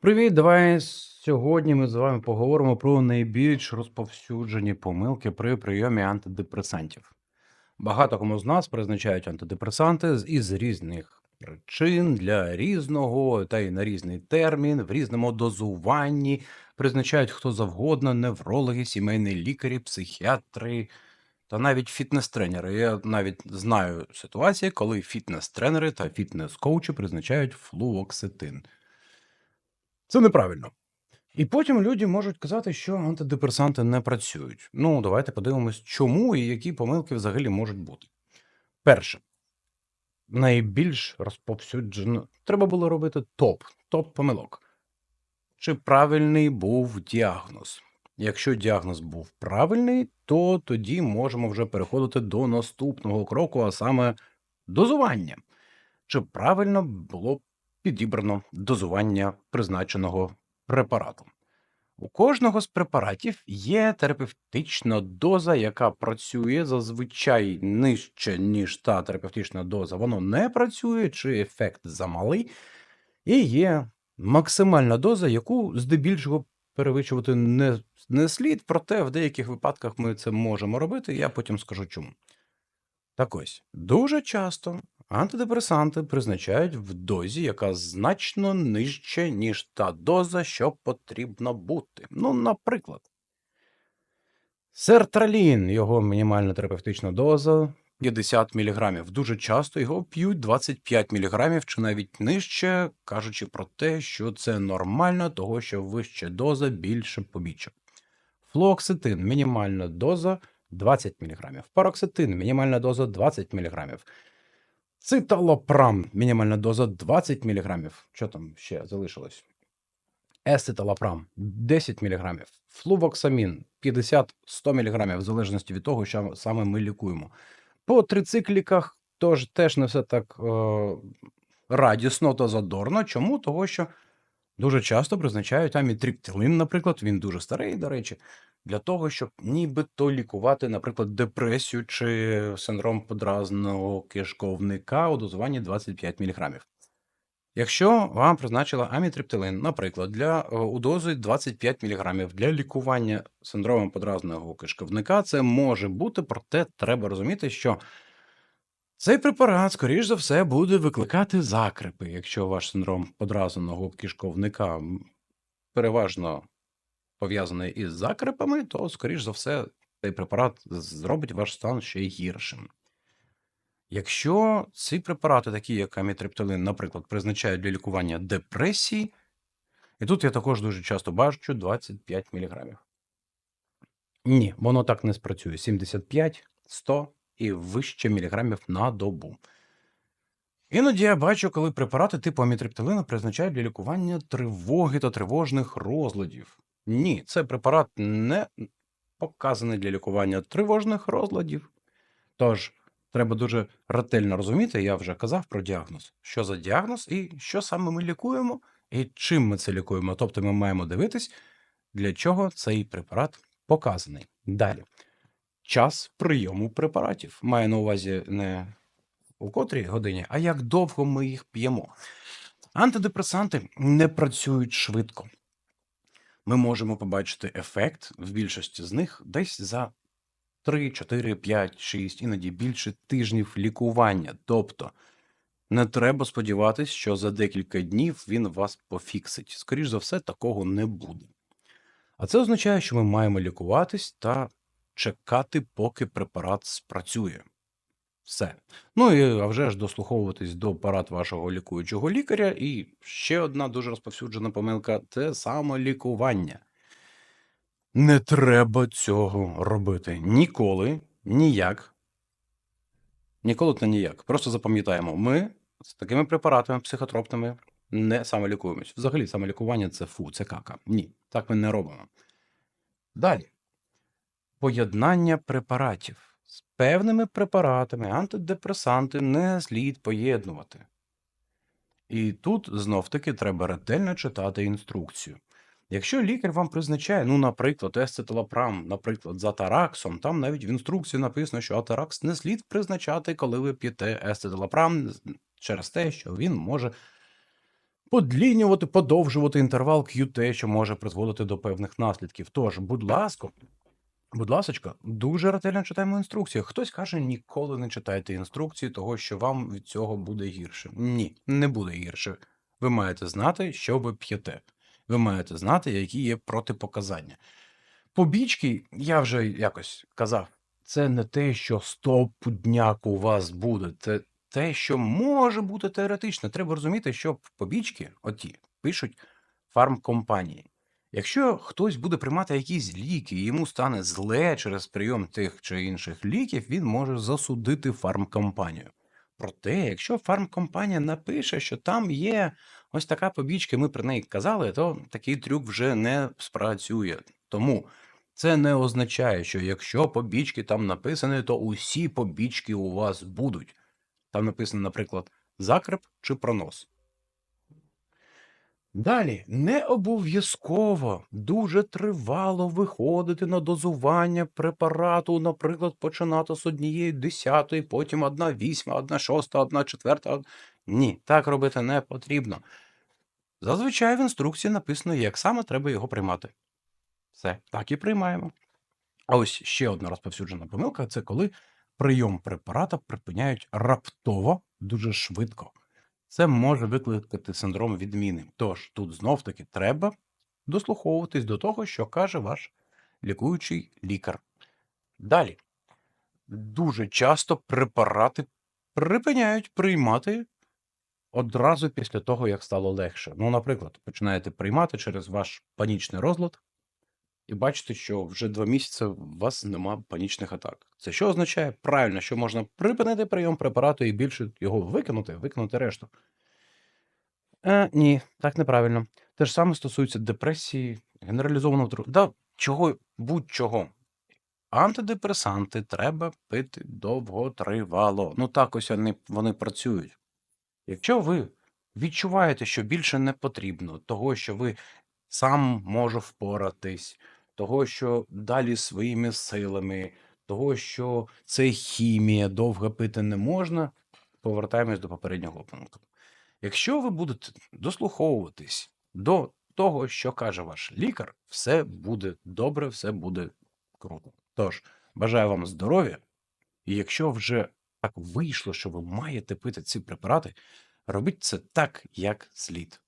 Привіт, давай сьогодні ми з вами поговоримо про найбільш розповсюджені помилки при прийомі антидепресантів. Багато кому з нас призначають антидепресанти із різних причин для різного та й на різний термін, в різному дозуванні. Призначають хто завгодно, неврологи, сімейні лікарі, психіатри та навіть фітнес-тренери. Я навіть знаю ситуації, коли фітнес-тренери та фітнес-коучі призначають флуоксетин. Це неправильно. І потім люди можуть казати, що антидепресанти не працюють. Ну, давайте подивимось, чому і які помилки взагалі можуть бути. Перше, найбільш розповсюджено. Треба було робити топ, топ помилок. Чи правильний був діагноз? Якщо діагноз був правильний, то тоді можемо вже переходити до наступного кроку, а саме дозування. Чи правильно було підібрано дозування призначеного препарату? У кожного з препаратів є терапевтична доза, яка працює зазвичай нижче, ніж та терапевтична доза. Воно не працює, чи ефект замалий, і є максимальна доза, яку здебільшого перевищувати не, не слід, проте в деяких випадках ми це можемо робити, я потім скажу чому. Так ось, дуже часто антидепресанти призначають в дозі, яка значно нижче, ніж та доза, що потрібно бути. Ну, наприклад, сертралін, його мінімальна терапевтична доза 50 мг. Дуже часто його п'ють 25 мг чи навіть нижче, кажучи про те, що це нормально, того що вища доза більше побічок. Флуоксетин мінімальна доза 20 мг. Пароксетин мінімальна доза 20 мг. Циталопрам мінімальна доза 20 мг. Що там ще залишилось? Есциталопрам 10 мг. Флувоксамін 50-100 мг, в залежності від того, що саме ми лікуємо. По трицикліках тож теж не все так е, радісно та задорно. Чому? Того, що дуже часто призначають амітриптилин, наприклад, він дуже старий, до речі, для того, щоб нібито лікувати, наприклад, депресію чи синдром подразного кишковника у дозуванні 25 мг. Якщо вам призначила амітриптилин, наприклад, для е, у дозі 25 мг для лікування синдрому подразного кишковника, це може бути, проте треба розуміти, що цей препарат, скоріш за все, буде викликати закрипи, якщо ваш синдром подразненого кишковника переважно пов'язаний із закрипами, то, скоріш за все, цей препарат зробить ваш стан ще гіршим. Якщо ці препарати, такі як амітриптилин, наприклад, призначають для лікування депресії, і тут я також дуже часто бачу 25 мг. Ні, воно так не спрацює. 75, 100 і вище міліграмів на добу. Іноді я бачу, коли препарати типу амітриптилину призначають для лікування тривоги та тривожних розладів. Ні, це препарат не показаний для лікування тривожних розладів. Тож, треба дуже ретельно розуміти, я вже казав про діагноз. Що за діагноз і що саме ми лікуємо, і чим ми це лікуємо. Тобто ми маємо дивитись, для чого цей препарат показаний. Далі. Час прийому препаратів. Маю на увазі не у котрій годині, а як довго ми їх п'ємо. Антидепресанти не працюють швидко. Ми можемо побачити ефект в більшості з них десь за 3, 4, 5, 6, іноді більше тижнів лікування. Тобто не треба сподіватись, що за декілька днів він вас пофіксить. Скоріш за все, такого не буде. А це означає, що ми маємо лікуватись та чекати, поки препарат спрацює. Все. Ну і а вже ж дослуховуватись до порад вашого лікуючого лікаря. І ще одна дуже розповсюджена помилка це самолікування. Не треба цього робити. Ніколи, ніяк. Ніколи та ніяк. Просто запам'ятаємо, ми з такими препаратами психотропними не самолікуємось. Взагалі, самолікування це фу, це кака. Ні, так ми не робимо. Далі. Поєднання препаратів. З певними препаратами антидепресанти не слід поєднувати. І тут знов-таки треба ретельно читати інструкцію. Якщо лікар вам призначає, ну, наприклад, есцетилопрам, наприклад, з атараксом, там навіть в інструкції написано, що атаракс не слід призначати, коли ви п'єте есцетилопрам, через те, що він може подлінювати, подовжувати інтервал QT, що може призводити до певних наслідків. Тож, будь ласка, будь ласочка, дуже ретельно читаємо інструкцію. Хтось каже, ніколи не читайте інструкції, того що вам від цього буде гірше. Ні, не буде гірше. Ви маєте знати, що ви п'єте. Ви маєте знати, які є протипоказання. Побічки, я вже якось казав, це не те, що стопудняк у вас буде. Це те, що може бути теоретично. Треба розуміти, що побічки, оті, пишуть фармкомпанії. Якщо хтось буде приймати якісь ліки, і йому стане зле через прийом тих чи інших ліків, він може засудити фармкомпанію. Проте, якщо фармкомпанія напише, що там є ось така побічка, ми про неї казали, то такий трюк вже не спрацює. Тому це не означає, що якщо побічки там написані, то усі побічки у вас будуть. Там написано, наприклад, закреп чи пронос. Далі не обов'язково дуже тривало виходити на дозування препарату, наприклад, починати з однієї десятої, потім одна вісьма, одна шоста, одна четверта. Ні, так робити не потрібно. Зазвичай в інструкції написано, як саме треба його приймати. Все, так і приймаємо. А ось ще одна розповсюджена помилка це коли прийом препарата припиняють раптово дуже швидко. Це може викликати синдром відміни. Тож тут знов таки треба дослуховуватись до того, що каже ваш лікуючий лікар. Далі. Дуже часто препарати припиняють приймати одразу після того, як стало легше. Ну, наприклад, починаєте приймати через ваш панічний розлад, і бачите, що вже два місяці у вас нема панічних атак. Це що означає? Правильно, що можна припинити прийом препарату і більше його викинути, викинути решту. Е, ні, так неправильно. Те ж саме стосується депресії, генералізованого тру. Да, чого, будь-чого. Антидепресанти треба пити довготривало. Ну так ось вони, вони працюють. Якщо ви відчуваєте, що більше не потрібно, того, що ви сам можу впоратись, того, що далі своїми силами, того, що це хімія, довго пити не можна, повертаємось до попереднього пункту. Якщо ви будете дослуховуватись до того, що каже ваш лікар, все буде добре, все буде круто. Тож, бажаю вам здоров'я, і якщо вже так вийшло, що ви маєте пити ці препарати, робіть це так, як слід.